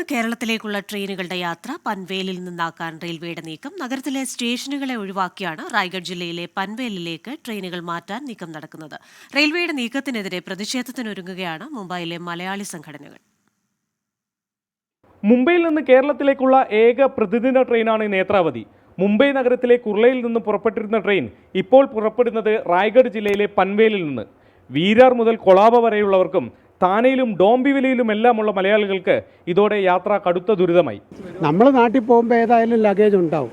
നിന്ന് കേരളത്തിലേക്കുള്ള ട്രെയിനുകളുടെ യാത്ര പൻവേലിൽ നിന്നാക്കാൻ റെയിൽവേയുടെ നീക്കം നഗരത്തിലെ സ്റ്റേഷനുകളെ ഒഴിവാക്കിയാണ് റായ്ഗഡ് ജില്ലയിലെ പൻവേലിലേക്ക് ട്രെയിനുകൾ മാറ്റാൻ നീക്കം നടക്കുന്നത്. റെയിൽവേയുടെ നീക്കത്തിനെതിരെ പ്രതിഷേധത്തിനൊരുങ്ങുകയാണ് മുംബൈയിലെ മലയാളി സംഘടനകൾ. മുംബൈയിൽ നിന്ന് കേരളത്തിലേക്കുള്ള ഏക പ്രതിദിന ട്രെയിനാണ് നേത്രാവതി. മുംബൈ നഗരത്തിലെ കുർളയിൽ നിന്ന് പുറപ്പെട്ടിരുന്ന ട്രെയിൻ ഇപ്പോൾ പുറപ്പെടുന്നത് റായ്ഗഡ് ജില്ലയിലെ പൻവേലിൽ നിന്ന്. വീരാർ മുതൽ കൊളാബ വരെയുള്ളവർക്കും താനയിലും ഡോംബിവിലയിലുമെല്ലാമുള്ള മലയാളികൾക്ക് ഇതോടെ യാത്ര കടുത്ത ദുരിതമായി. നമ്മൾ നാട്ടിൽ പോകുമ്പോൾ ഏതായാലും ലഗേജ് ഉണ്ടാവും.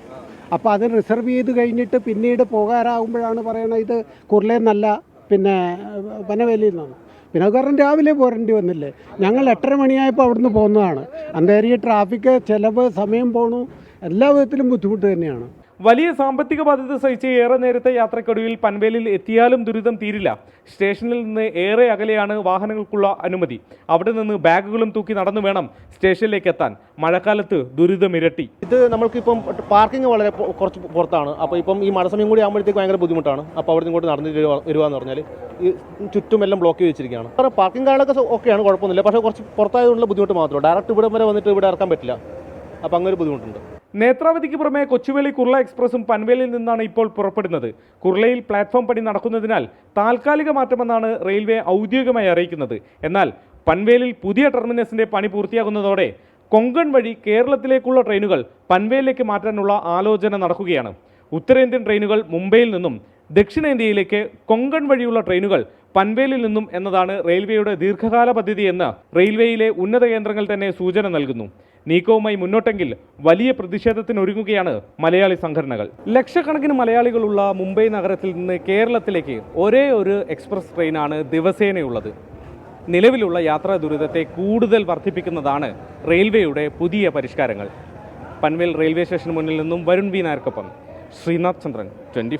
അപ്പോൾ അത് റിസർവ് ചെയ്ത് കഴിഞ്ഞിട്ട് പിന്നീട് പോകാറാകുമ്പോഴാണ് പറയണത് ഇത് കുർലേന്നല്ല പിന്നെ പനവേലിയിൽ നിന്നാണ്. പിന്നെ കാരണം രാവിലെ പോരേണ്ടി വന്നില്ലേ? ഞങ്ങൾ എട്ടര മണിയായപ്പോൾ അവിടുന്ന് പോകുന്നതാണ് അന്നേരം ഈ ട്രാഫിക് ചിലവ് സമയം പോണു എല്ലാ വിധത്തിലും ബുദ്ധിമുട്ട് തന്നെയാണ്. വലിയ സാമ്പത്തിക ബാധ്യത സഹിച്ച് ഏറെ നേരത്തെ യാത്രക്കൊടുവിൽ പൻവേലിൽ എത്തിയാലും ദുരിതം തീരില്ല. സ്റ്റേഷനിൽ നിന്ന് ഏറെ അകലെയാണ് വാഹനങ്ങൾക്കുള്ള അനുമതി. അവിടെ നിന്ന് ബാഗുകളും തൂക്കി നടന്നു വേണം സ്റ്റേഷനിലേക്ക് എത്താൻ. മഴക്കാലത്ത് ദുരിതം ഇരട്ടി. ഇത് നമ്മൾക്കിപ്പം പാർക്കിംഗ് വളരെ കുറച്ച് പുറത്താണ്. അപ്പോൾ ഇപ്പം ഈ മഴ സമയം കൂടി ആകുമ്പോഴത്തേക്ക് ഭയങ്കര ബുദ്ധിമുട്ടാണ്. അപ്പോൾ അവിടെ ഇങ്ങോട്ട് നടന്നു വരിക എന്ന് പറഞ്ഞാൽ ഈ ചുറ്റും എല്ലാം ബ്ലോക്ക് വെച്ചിരിക്കുകയാണ്. വേറെ പാർക്കിംഗ് കാർഡൊക്കെ ഓക്കെയാണ് കുഴപ്പമൊന്നുമില്ല. പക്ഷേ കുറച്ച് പുറത്തായതുകൊണ്ടുള്ള ബുദ്ധിമുട്ട് മാത്രമേ ഡയറക്റ്റ് ഇവിടെ വരെ വന്നിട്ട് ഇവിടെ ഇറക്കാൻ പറ്റില്ല. അപ്പോൾ അങ്ങനെ ഒരു ബുദ്ധിമുട്ടുണ്ട്. നേത്രാവതിക്ക് പുറമെ കൊച്ചുവേളി കുർള എക്സ്പ്രസും പൻവേലിൽ നിന്നാണ് ഇപ്പോൾ പുറപ്പെടുന്നത്. കുർളയിൽ പ്ലാറ്റ്ഫോം പണി നടക്കുന്നതിനാൽ താൽക്കാലിക മാറ്റമെന്നാണ് റെയിൽവേ ഔദ്യോഗികമായി അറിയിക്കുന്നത്. എന്നാൽ പൻവേലിൽ പുതിയ ടെർമിനസിന്റെ പണി പൂർത്തിയാകുന്നതോടെ കൊങ്കൺ വഴി കേരളത്തിലേക്കുള്ള ട്രെയിനുകൾ പൻവേലിലേക്ക് മാറ്റാനുള്ള ആലോചന നടക്കുകയാണ്. ഉത്തരേന്ത്യൻ ട്രെയിനുകൾ മുംബൈയിൽ നിന്നും ദക്ഷിണേന്ത്യയിലേക്ക് കൊങ്കൺ വഴിയുള്ള ട്രെയിനുകൾ പൻവേലിൽ നിന്നും എന്നതാണ് റെയിൽവേയുടെ ദീർഘകാല പദ്ധതിയെന്ന് റെയിൽവേയിലെ ഉന്നത കേന്ദ്രങ്ങൾ തന്നെ സൂചന നൽകുന്നു. നീക്കവുമായി മുന്നോട്ടെങ്കിൽ വലിയ പ്രതിഷേധത്തിന് ഒരുങ്ങുകയാണ് മലയാളി സംഘടനകൾ. ലക്ഷക്കണക്കിന് മലയാളികളുള്ള മുംബൈ നഗരത്തിൽ നിന്ന് കേരളത്തിലേക്ക് ഒരേ ഒരു എക്സ്പ്രസ് ട്രെയിനാണ് ദിവസേനയുള്ളത്. നിലവിലുള്ള യാത്രാ ദുരിതത്തെ കൂടുതൽ വർദ്ധിപ്പിക്കുന്നതാണ് റെയിൽവേയുടെ പുതിയ പരിഷ്കാരങ്ങൾ. പൻവേൽ റെയിൽവേ സ്റ്റേഷന് മുന്നിൽ നിന്നും വരുൺ വി നായർക്കൊപ്പം ശ്രീനാഥ് ചന്ദ്രൻ ട്വന്റി